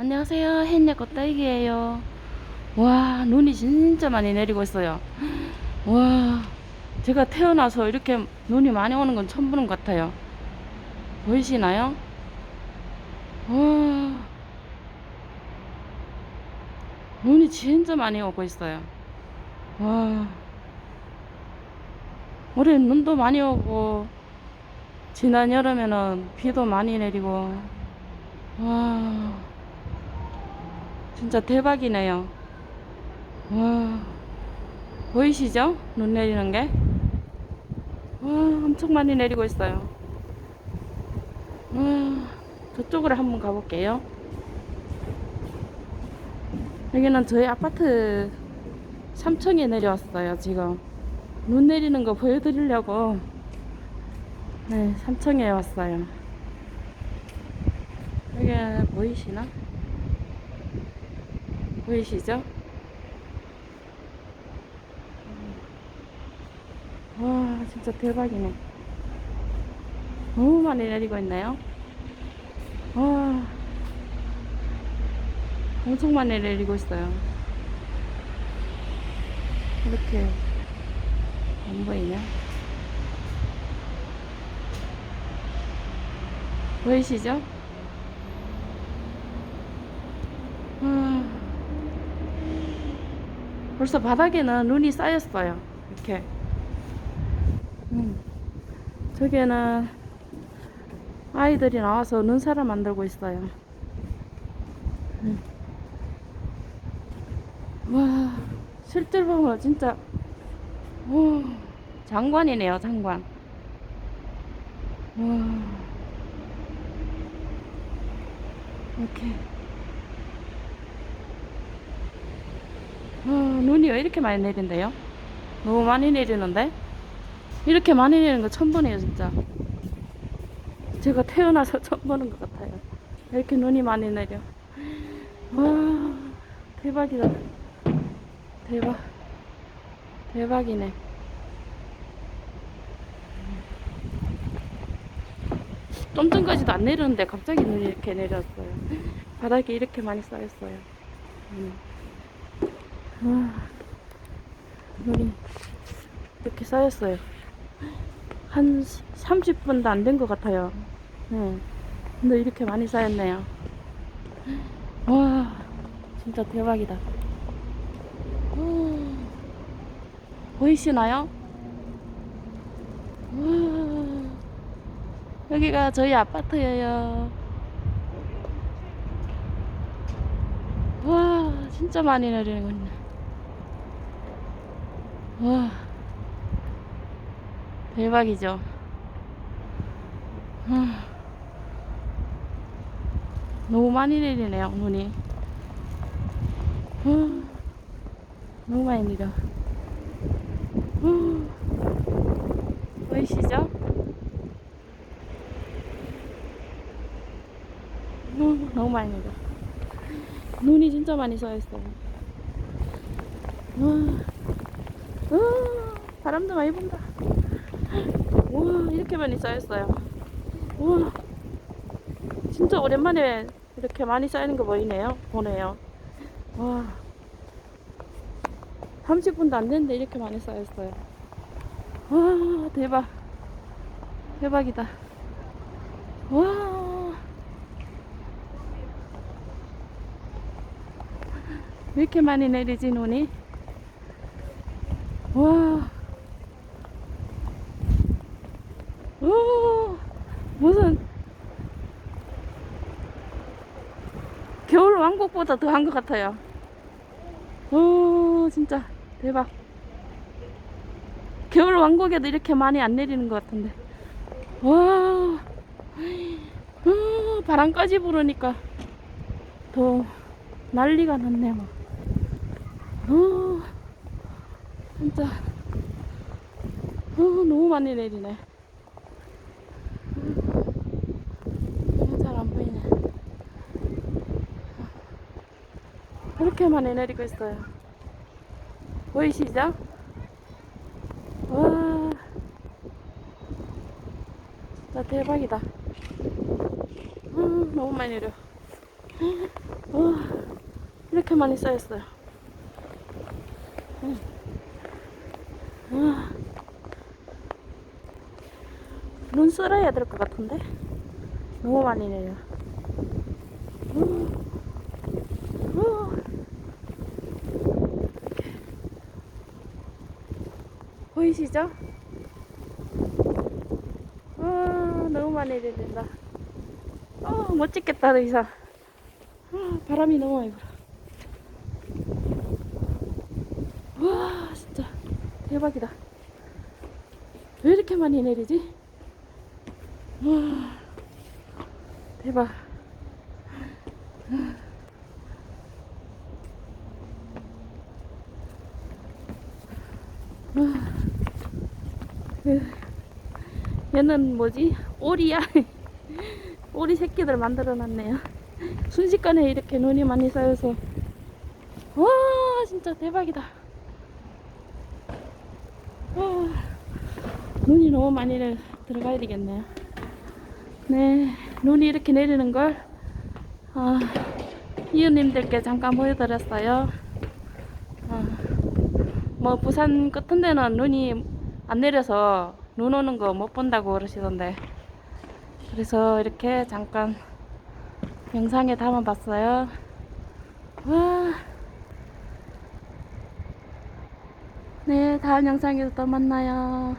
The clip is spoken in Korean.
안녕하세요. 햇내 꽃 딸기예요. 와, 눈이 진짜 많이 내리고 있어요. 와, 제가 태어나서 이렇게 눈이 많이 오는 건 처음 보는 것 같아요. 보이시나요? 와, 눈이 진짜 많이 오고 있어요. 와, 올해 눈도 많이 오고, 지난 여름에는 비도 많이 내리고, 와, 진짜 대박이네요. 와, 보이시죠? 눈 내리는 게? 와, 엄청 많이 내리고 있어요. 와, 저쪽으로 한번 가볼게요. 여기는 저희 아파트 3층에 내려왔어요, 지금. 눈 내리는 거 보여드리려고. 네, 3층에 왔어요. 여기 보이시나? 보이시죠? 와, 진짜 대박이네. 너무 많이 내리고 있네요. 와, 엄청 많이 내리고 있어요. 이렇게 안 보이냐? 보이시죠? 벌써 바닥에는 눈이 쌓였어요. 이렇게. 음. 저기에는 아이들이 나와서 눈사람 만들고 있어요. 음. 와, 실제로 보면 진짜, 오, 장관이네요, 장관. 와, 이렇게. 아, 눈이 왜 이렇게 많이 내린대요? 너무 많이 내리는데? 이렇게 많이 내리는 거 처음 보네요, 진짜. 제가 태어나서 처음 보는 것 같아요. 이렇게 눈이 많이 내려. 와, 대박이다. 대박. 대박이네. 좀 전까지도 안 내렸는데 갑자기 눈이 이렇게 내렸어요. 바닥에 이렇게 많이 쌓였어요. 음. 와, 눈이 이렇게 쌓였어요. 한 30분도 안 된 것 같아요. 네. 근데 이렇게 많이 쌓였네요. 와, 진짜 대박이다. 우, 보이시나요? 와, 여기가 저희 아파트예요. 와, 진짜 많이 내리는군요. 와. 대박이죠. 아, 너무 많이 내리네요, 눈이. 아, 너무 많이 내려. 아, 보이시죠? 아, 너무 많이 내려. 눈이 진짜 많이 쌓였어요. 와, 아, 바람도 많이 분다. 와 이렇게 많이 쌓였어요. 와 진짜 오랜만에 이렇게 많이 쌓이는 거 보이네요 보네요. 와 30분도 안 됐는데 이렇게 많이 쌓였어요. 와 대박. 대박이다. 와 왜 이렇게 많이 내리지 눈이 와 오, 무슨 겨울 왕국보다 더한 것 같아요. 오, 진짜 대박. 겨울 왕국에도 이렇게 많이 안 내리는 것 같은데. 와, 음, 바람까지 부르니까 더 난리가 났네, 막. 오, 진짜. 오, 너무 많이 내리네. 잘 안 보이네. 그렇게 많이 내리고 있어요. 보이시죠? 와, 진짜 대박이다. 음, 너무 많이 내려. 와, 이렇게 많이 쌓였어요. 응. 와. 눈 쓸어야 될 것 같은데? 너무 많이 내려. 우. 우. 이렇게. 보이시죠? 와, 너무 많이 내린다. 어, 못 찍겠다, 더 이상. 아, 바람이 너무 많이 불어. 와, 진짜 대박이다. 왜 이렇게 많이 내리지? 와, 대박. 와, 으, 얘는 뭐지? 오리야? 오리 새끼들 만들어 놨네요. 순식간에 이렇게 눈이 많이 쌓여서 와 진짜 대박이다 와 눈이 너무 많이 내- 들어가야 되겠네요 네 눈이 이렇게 내리는 걸 아, 이웃님들께 잠깐 보여드렸어요 아, 뭐 부산 같은 데는 눈이 안 내려서 눈 오는 거 못 본다고 그러시던데 그래서 이렇게 잠깐 영상에 담아봤어요. 와. 네, 다음 영상에서 또 만나요.